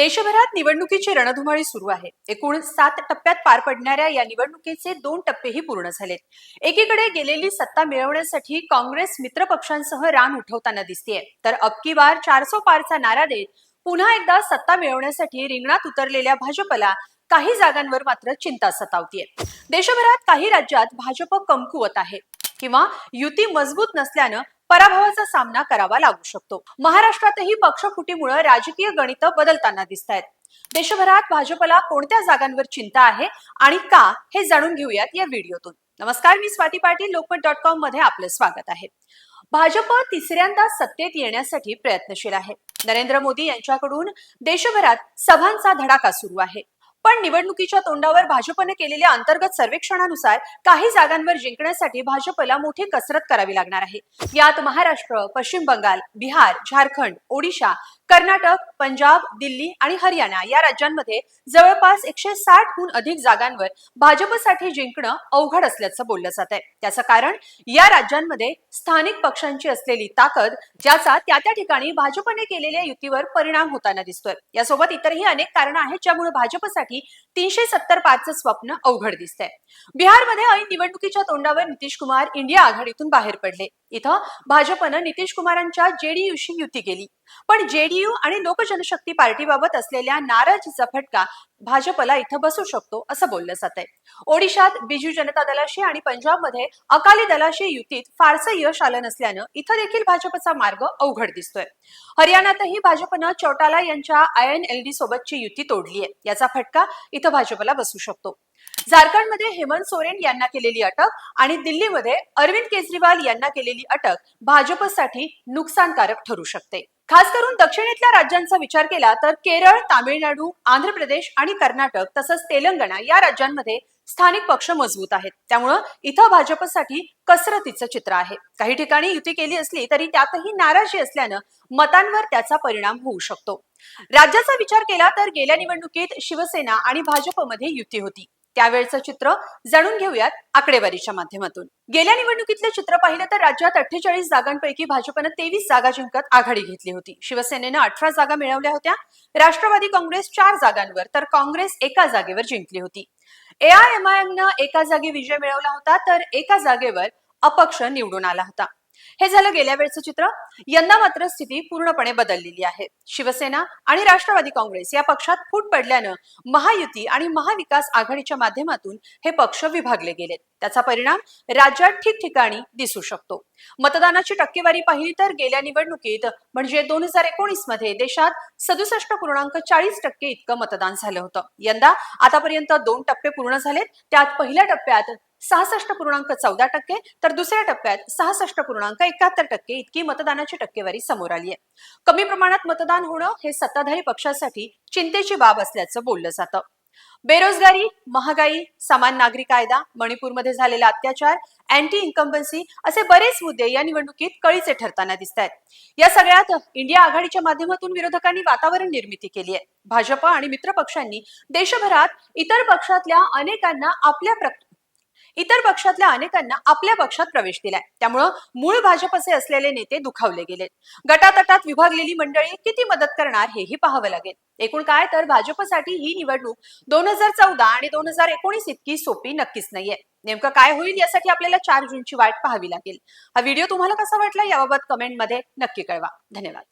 देशभरात निवडणुकीची रणधुमाळी सुरू आहे. एकूण सात टप्प्यात पार पडणाऱ्या या निवडणुकीचे दोन टप्पेही पूर्ण झालेत. एकीकडे गेलेली सत्ता मिळवण्यासाठी काँग्रेस मित्रपक्षांसह रान उठवताना दिसतेय. तर अबकी बार चारसो पारचा नारा देत पुन्हा एकदा सत्ता मिळवण्यासाठी रिंगणात उतरलेल्या भाजपला काही जागांवर मात्र चिंता सतावतीये. देशभरात काही राज्यात भाजप कमकुवत आहे. किंवा युती मजबूत नसल्यानं पराभवाचा सामना करावा लागू शकतो. महाराष्ट्रातही पक्षफुटीमुळे राजकीय गणित बदलताना दिसत आहेत देशभरात भाजपला कोणत्या जागांवर चिंता आहे आणि का हे जाणून घेऊयात या व्हिडिओतून. नमस्कार मी स्वाती पाटील लोकमत डॉट कॉममध्ये आपलं स्वागत आहे. भाजप तिसऱ्यांदा सत्तेत येण्यासाठी प्रयत्नशील आहे. नरेंद्र मोदी यांच्याकडून देशभरात सभांचा धडाका सुरू आहे. पण निवडणुकीच्या तोंडावर भाजपने केलेल्या अंतर्गत सर्वेक्षणानुसार काही जागांवर जिंकण्यासाठी भाजपला मोठी कसरत करावी लागणार आहे. यात महाराष्ट्र पश्चिम बंगाल बिहार झारखंड ओडिशा कर्नाटक पंजाब दिल्ली आणि हरियाणा या राज्यांमध्ये जवळपास एकशे साठहून अधिक जागांवर भाजपसाठी जिंकणं अवघड असल्याचं बोललं जात आहे त्याचं कारण या राज्यांमध्ये स्थानिक पक्षांची असलेली ताकद ज्याचा त्या त्या ठिकाणी भाजपने केलेल्या युतीवर परिणाम होताना दिसतोय. यासोबत इतरही अनेक कारण आहेत ज्यामुळे भाजपसाठी तीनशे सत्तर पाचचं स्वप्न अवघड दिसतंय. बिहारमध्ये ऐन निवडणुकीच्या तोंडावर नितीश कुमार इंडिया आघाडीतून बाहेर पडले. इथं भाजपनं नितीश कुमारांच्या जेडीयूशी युती केली. पण जेडीयू आणि लोकजनशक्ती पार्टीबाबत असलेल्या नाराजीचा फटका भाजपला इथं बसू शकतो असं बोललं जात आहे ओडिशात बिजू जनता दलाशी आणि पंजाबमध्ये अकाली दलाशी युतीत फारसं यश आलं नसल्यानं इथं देखील भाजपचा मार्ग अवघड दिसतोय. हरियाणातही भाजपनं चौटाला यांच्या आय एन एल डी सोबतची युती तोडली आहे याचा फटका इथं भाजपला बसू शकतो. झारखंडमध्ये हेमंत सोरेन यांना केलेली अटक आणि दिल्लीमध्ये अरविंद केजरीवाल यांना केलेली अटक भाजपसाठी नुकसानकारक ठरू शकते. खास करून दक्षिणेतल्या राज्यांचा विचार केला तर केरळ तामिळनाडू आंध्र प्रदेश आणि कर्नाटक तसंच तेलंगणा या राज्यांमध्ये स्थानिक पक्ष मजबूत आहेत. त्यामुळं इथं भाजपसाठी कसरतीचं चित्र आहे. काही ठिकाणी युती केली असली तरी त्यातही नाराजी असल्यानं मतांवर त्याचा परिणाम होऊ शकतो. राज्याचा विचार केला तर गेल्या निवडणुकीत शिवसेना आणि भाजपमध्ये युती होती. त्यावेळचं चित्र जाणून घेऊयात आकडेवारीच्या माध्यमातून. गेल्या निवडणुकीतलं चित्र पाहिलं तर राज्यात अठ्ठेचाळीस जागांपैकी भाजपनं तेवीस जागा जिंकत आघाडी घेतली होती. शिवसेनेनं अठरा जागा मिळवल्या होत्या. राष्ट्रवादी काँग्रेस चार जागांवर तर काँग्रेस एका जागेवर जिंकली होती. एआयएमआयएमनं एका जागी विजय मिळवला होता तर एका जागेवर अपक्ष निवडून आला होता. हे झालं गेल्या वेळचं चित्र. यंदा मात्र स्थिती पूर्णपणे बदललेली आहे. शिवसेना आणि राष्ट्रवादी काँग्रेस या पक्षात फूट पडल्यानं महायुती आणि महाविकास आघाडीच्या माध्यमातून हे पक्ष विभागले गेलेत. त्याचा परिणाम राज्यात ठिकठिकाणी दिसू शकतो. मतदानाची टक्केवारी पाहिली तर गेल्या निवडणुकीत म्हणजे दोन हजार एकोणीसमध्ये देशात सदुसष्ट पूर्णांक चाळीस टक्के इतकं मतदान झालं होतं. यंदा आतापर्यंत दोन टप्पे पूर्ण झालेत. त्यात पहिल्या टप्प्यात सहासष्ट पूर्णांक चौदा टक्के तर दुसऱ्या टप्प्यात सहासष्ट पूर्णांक एकाहत्तर टक्के इतकी मतदानाची टक्केवारी समोर आली आहे कमी प्रमाणात मतदान होणं हे सत्ताधारी पक्षासाठी चिंतेची बाब असल्याचं बोललं जातं. बेरोजगारी महागाई समान नागरी कायदा मणिपूरमध्ये झालेला अत्याचार अँटी इन्कम्बन्सी असे बरेच मुद्दे या निवडणुकीत कळीचे ठरताना दिसत आहेत या सगळ्यात इंडिया आघाडीच्या माध्यमातून विरोधकांनी वातावरण निर्मिती केली आहे भाजप आणि मित्र पक्षांनी देशभरात इतर पक्षातल्या अनेकांना आपल्या प्र- इतर पक्षातल्या अनेकांना आपल्या पक्षात प्रवेश दिलाय. त्यामुळं मूळ भाजपचे असलेले नेते दुखावले गेलेत. गटातटात विभागलेली मंडळी किती मदत करणार हेही पाहावं लागेल. एकूण काय तर भाजपसाठी ही निवडणूक दोन हजार चौदा आणि दोन हजार एकोणीस इतकी सोपी नक्कीच नाहीये. नेमकं काय होईल यासाठी आपल्याला चार जूनची वाट पाहावी लागेल. हा व्हिडिओ तुम्हाला कसा वाटला याबाबत कमेंटमध्ये नक्की कळवा. धन्यवाद.